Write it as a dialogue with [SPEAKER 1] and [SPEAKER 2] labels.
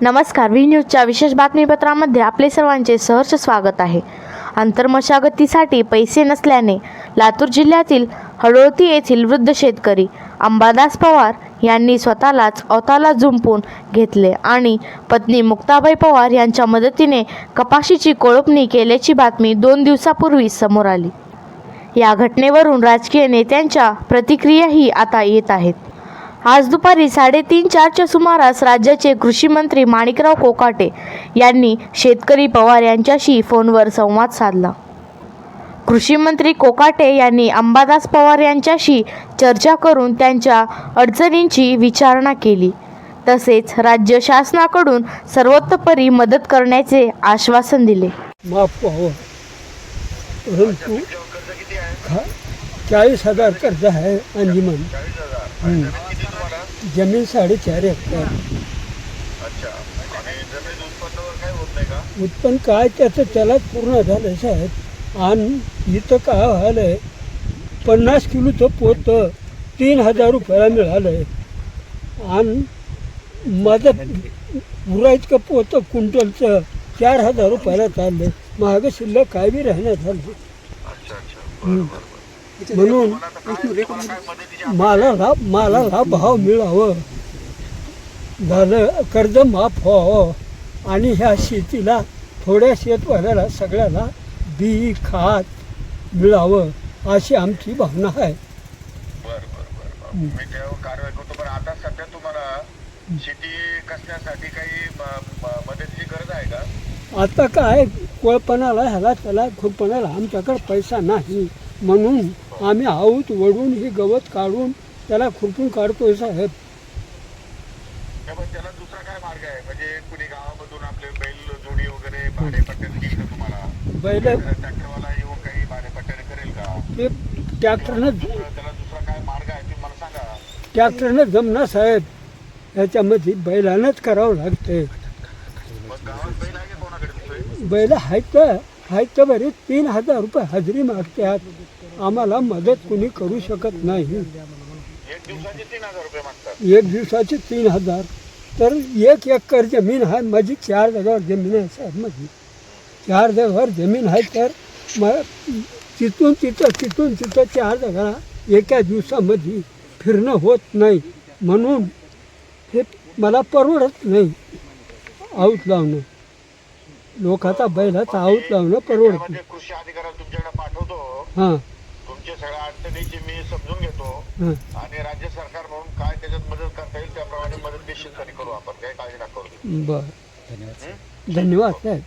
[SPEAKER 1] नमस्कार व्ही न्यूजच्या विशेष बातमीपत्रामध्ये आपले सर्वांचे सहर्ष स्वागत आहे. आंतरमशागतीसाठी पैसे नसल्याने लातूर जिल्ह्यातील हळोळती येथील वृद्ध शेतकरी अंबादास पवार यांनी स्वतःलाच अवताला झुंपून घेतले आणि पत्नी मुक्ताबाई पवार यांच्या मदतीने कपाशीची कोळपणी केल्याची बातमी दोन दिवसापूर्वी समोर आली. या घटनेवरून राजकीय नेत्यांच्या प्रतिक्रियाही आता येत आहेत. आज दुपारी साडेतीन चारच्या सुमारास राज्याचे कृषी मंत्री माणिकराव कोकाटे यांनी शेतकरी पवार यांच्याशी फोनवर संवाद साधला. कृषी मंत्री कोकाटे यांनी अंबादास पवार यांच्याशी चर्चा करून त्यांच्या अडचणींची विचारणा केली. तसेच राज्य शासनाकडून सर्वोत्तपरी मदत करण्याचे आश्वासन दिले.
[SPEAKER 2] परंतु चाळीस हजार कर्ज आहे अंजिमन. जमीन साडेचार हेक्टर उत्पन्न काय त्याचं त्यालाच पूर्ण झालं साहेब. आणि इथं काय व्हायलंय पन्नास किलोचं पोतं तीन हजार रुपयाला मिळालं आहे आणि माझं उरायचं पोतं क्विंटलचं चार हजार रुपयाला चाललंय. महाग शिल्लक काय बी राहण्यात झालं. हं. म्हणून मालाला मालाला भाव मिळावं. झालं कर्ज माफ व्हावं. आणि ह्या शेतीला थोड्या शेतवाल्याला सगळ्याला बी खात मिळावं अशी आमची भावना आहे.
[SPEAKER 3] बर बर बर मी त्यावर कारवाई करतो पण आता सध्या तुम्हाला शेती कसण्यासाठी काही मदतीची गरज आहे का?
[SPEAKER 2] आता काय कोळपणाला ह्याला त्याला खुरपणाला आमच्याकडे पैसा नाही. म्हणून आम्ही आऊत वडून ही गवत काढून त्याला खुरपून काढतोय साहेब
[SPEAKER 3] त्याला दुसरा काय मार्ग आहे? म्हणजे कुणी गावामधून आपले बैल जोडी वगैरे भाडेपट्ट्याने देईल का तुम्हाला?
[SPEAKER 2] बैल
[SPEAKER 3] ट्रॅक्टरवाला येऊन काही भाडेपट्ट्याने करेल का?
[SPEAKER 2] ते ट्रॅक्टरनं
[SPEAKER 3] त्याला त्याला दुसरा काय मार्ग आहे तुम्ही मला सांगा.
[SPEAKER 2] ट्रॅक्टरनं साहेब. ह्याच्यामध्ये बैलानंच करावं लागते
[SPEAKER 3] मग गावात बैल आहे का कोणाकडे दुसरे
[SPEAKER 2] बैल आहेत तर आहेत तर बरे तीन हजार रुपये हजेरी मागतात आम्हाला मदत कोणी करू शकत नाही.
[SPEAKER 3] एक दिवसाचे तीन हजार. रुपये मागतात
[SPEAKER 2] एक दिवसाचे तीन हजार तर एक एकर जमीन आहे माझी चार जागावर जमीन आहे साहेब माझी. चार जागावर जमीन आहे तर मग तिथून तिथं तिथून तिथं चार जागा एका दिवसामध्ये फिरणं होत नाही. म्हणून हे मला परवडत नाही. आऊत लावणं. लोकाचा बैलाचा आऊत लावणं परवडत
[SPEAKER 3] म्हणजे कृषी अधिकाऱ्याला तुमच्याकडे पाठवतो.
[SPEAKER 2] हां.
[SPEAKER 3] तुमच्या सगळ्या अडचणीची मी समजून घेतो. आणि राज्य सरकार म्हणून काय त्याच्यात मदत करता येईल त्याप्रमाणे मदत निश्चितपणे करू आपण. काही काळजी नका करू.
[SPEAKER 2] बरं. धन्यवाद साहेब